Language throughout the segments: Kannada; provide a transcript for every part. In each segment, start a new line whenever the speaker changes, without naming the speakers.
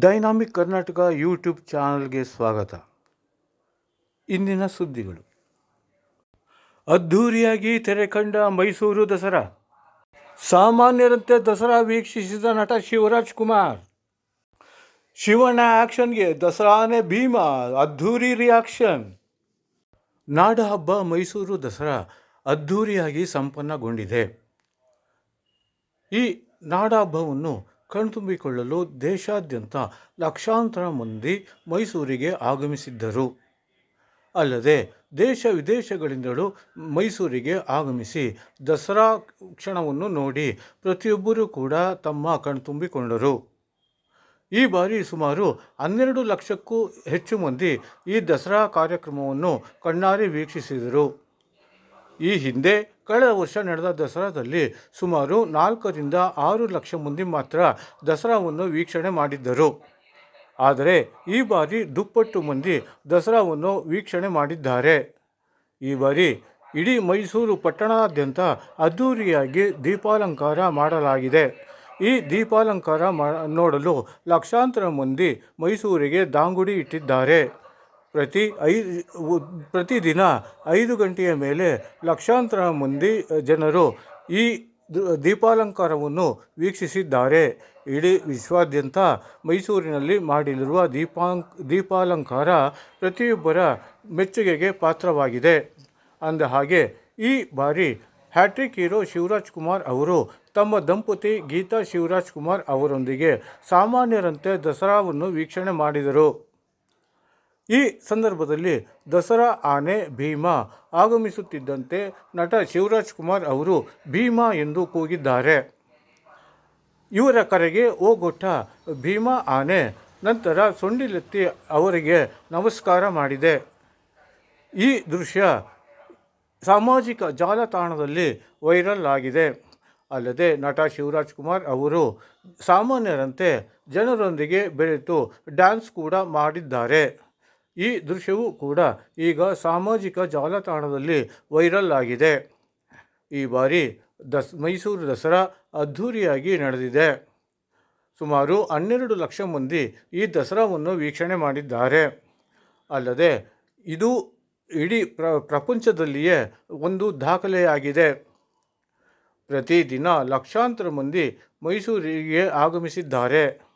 ಡೈನಾಮಿಕ್ ಕರ್ನಾಟಕ ಯೂಟ್ಯೂಬ್ ಚಾನಲ್ಗೆ ಸ್ವಾಗತ. ಇಂದಿನ ಸುದ್ದಿಗಳು. ಅದ್ಧೂರಿಯಾಗಿ ತೆರೆ ಕಂಡ ಮೈಸೂರು ದಸರಾ. ಸಾಮಾನ್ಯರಂತೆ ದಸರಾ ವೀಕ್ಷಿಸಿದ ನಟ ಶಿವರಾಜ್ ಕುಮಾರ್. ಶಿವಣ್ಣ ಆ್ಯಕ್ಷನ್ಗೆ ದಸರಾನೇ ಭೀಮ, ಅದ್ಧೂರಿ ರಿಯಾಕ್ಷನ್ ನಾಡ ಹಬ್ಬ ಮೈಸೂರು ದಸರಾ ಅದ್ಧೂರಿಯಾಗಿ ಸಂಪನ್ನಗೊಂಡಿದೆ. ಈ ನಾಡಹಬ್ಬವನ್ನು ಕಣ್ತುಂಬಿಕೊಳ್ಳಲು ದೇಶಾದ್ಯಂತ ಲಕ್ಷಾಂತರ ಮಂದಿ ಮೈಸೂರಿಗೆ ಆಗಮಿಸಿದ್ದರು. ಅಲ್ಲದೆ ದೇಶ ವಿದೇಶಗಳಿಂದಲೂ ಮೈಸೂರಿಗೆ ಆಗಮಿಸಿ ದಸರಾ ಕ್ಷಣವನ್ನು ನೋಡಿ ಪ್ರತಿಯೊಬ್ಬರೂ ಕೂಡ ತಮ್ಮ ಕಣ್ತುಂಬಿಕೊಂಡರು. ಈ ಬಾರಿ ಸುಮಾರು ಹನ್ನೆರಡು ಲಕ್ಷಕ್ಕೂ ಹೆಚ್ಚು ಮಂದಿ ಈ ದಸರಾ ಕಾರ್ಯಕ್ರಮವನ್ನು ಕಣ್ಣಾರೆ ವೀಕ್ಷಿಸಿದರು. ಈ ಹಿಂದೆ ಕಳೆದ ವರ್ಷ ನಡೆದ ದಸರಾದಲ್ಲಿ ಸುಮಾರು ನಾಲ್ಕರಿಂದ ಆರು ಲಕ್ಷ ಮಂದಿ ಮಾತ್ರ ದಸರಾವನ್ನು ವೀಕ್ಷಣೆ ಮಾಡಿದ್ದರು. ಆದರೆ ಈ ಬಾರಿ ದುಪ್ಪಟ್ಟು ಮಂದಿ ದಸರಾವನ್ನು ವೀಕ್ಷಣೆ ಮಾಡಿದ್ದಾರೆ. ಈ ಬಾರಿ ಇಡೀ ಮೈಸೂರು ಪಟ್ಟಣಾದ್ಯಂತ ಅದ್ಧೂರಿಯಾಗಿ ದೀಪಾಲಂಕಾರ ಮಾಡಲಾಗಿದೆ. ಈ ದೀಪಾಲಂಕಾರ ನೋಡಲು ಲಕ್ಷಾಂತರ ಮಂದಿ ಮೈಸೂರಿಗೆ ದಾಂಗುಡಿ ಇಟ್ಟಿದ್ದಾರೆ. ಪ್ರತಿ ಐದು ಪ್ರತಿದಿನ ಐದು ಗಂಟೆಯ ಮೇಲೆ ಲಕ್ಷಾಂತರ ಮಂದಿ ಜನರು ಈ ದೀಪಾಲಂಕಾರವನ್ನು ವೀಕ್ಷಿಸಿದ್ದಾರೆ. ಇಡೀ ವಿಶ್ವಾದ್ಯಂತ ಮೈಸೂರಿನಲ್ಲಿ ಮಾಡಿರುವ ದೀಪಾಂಕ್ ದೀಪಾಲಂಕಾರ ಪ್ರತಿಯೊಬ್ಬರ ಮೆಚ್ಚುಗೆಗೆ ಪಾತ್ರವಾಗಿದೆ. ಅಂದ ಹಾಗೆ, ಈ ಬಾರಿ ಹ್ಯಾಟ್ರಿಕ್ ಹೀರೋ ಶಿವರಾಜ್ ಕುಮಾರ್ ಅವರು ತಮ್ಮ ದಂಪತಿ ಗೀತಾ ಶಿವರಾಜ್ ಕುಮಾರ್ ಅವರೊಂದಿಗೆ ಸಾಮಾನ್ಯರಂತೆ ದಸರಾವನ್ನು ವೀಕ್ಷಣೆ ಮಾಡಿದರು. ಈ ಸಂದರ್ಭದಲ್ಲಿ ದಸರಾ ಆನೆ ಭೀಮಾ ಆಗಮಿಸುತ್ತಿದ್ದಂತೆ ನಟ ಶಿವರಾಜ್ ಕುಮಾರ್ ಅವರು ಭೀಮಾ ಎಂದು ಕೂಗಿದ್ದಾರೆ. ಇವರ ಕರೆಗೆ ಓಗೊಟ್ಟ ಭೀಮಾ ಆನೆ ನಂತರ ಸೊಂಡಿಲೆತ್ತಿ ಅವರಿಗೆ ನಮಸ್ಕಾರ ಮಾಡಿದೆ. ಈ ದೃಶ್ಯ ಸಾಮಾಜಿಕ ಜಾಲತಾಣದಲ್ಲಿ ವೈರಲ್ ಆಗಿದೆ. ಅಲ್ಲದೆ ನಟ ಶಿವರಾಜ್ ಕುಮಾರ್ ಅವರು ಸಾಮಾನ್ಯರಂತೆ ಜನರೊಂದಿಗೆ ಬೆರೆತು ಡ್ಯಾನ್ಸ್ ಕೂಡ ಮಾಡಿದ್ದಾರೆ. ಈ ದೃಶ್ಯವೂ ಕೂಡ ಈಗ ಸಾಮಾಜಿಕ ಜಾಲತಾಣದಲ್ಲಿ ವೈರಲ್ ಆಗಿದೆ. ಈ ಬಾರಿ ದಸ್, ಮೈಸೂರು ದಸರಾ ಅದ್ಧೂರಿಯಾಗಿ ನಡೆದಿದೆ. ಸುಮಾರು ಹನ್ನೆರಡು ಲಕ್ಷ ಮಂದಿ ಈ ದಸರಾವನ್ನು ವೀಕ್ಷಣೆ ಮಾಡಿದ್ದಾರೆ. ಅಲ್ಲದೆ ಇದು ಇಡೀ ಪ್ರ, ಪ್ರಪಂಚದಲ್ಲಿಯೇ ಒಂದು ದಾಖಲೆಯಾಗಿದೆ. ಪ್ರತಿದಿನ ಲಕ್ಷಾಂತರ ಮಂದಿ ಮೈಸೂರಿಗೆ ಆಗಮಿಸಿದ್ದಾರೆ.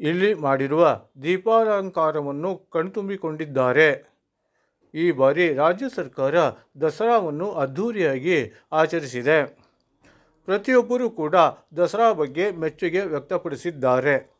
ಇಲ್ಲಿ ಮಾಡಿರುವ ದೀಪಾಲಂಕಾರವನ್ನು ಕಣ್ತುಂಬಿಕೊಂಡಿದ್ದಾರೆ. ಈ ಬಾರಿ ರಾಜ್ಯ ಸರ್ಕಾರ ದಸರಾವನ್ನು ಅದ್ಧೂರಿಯಾಗಿ ಆಚರಿಸಿದೆ. ಪ್ರತಿಯೊಬ್ಬರೂ ಕೂಡ ದಸರಾ ಬಗ್ಗೆ ಮೆಚ್ಚುಗೆ ವ್ಯಕ್ತಪಡಿಸಿದ್ದಾರೆ.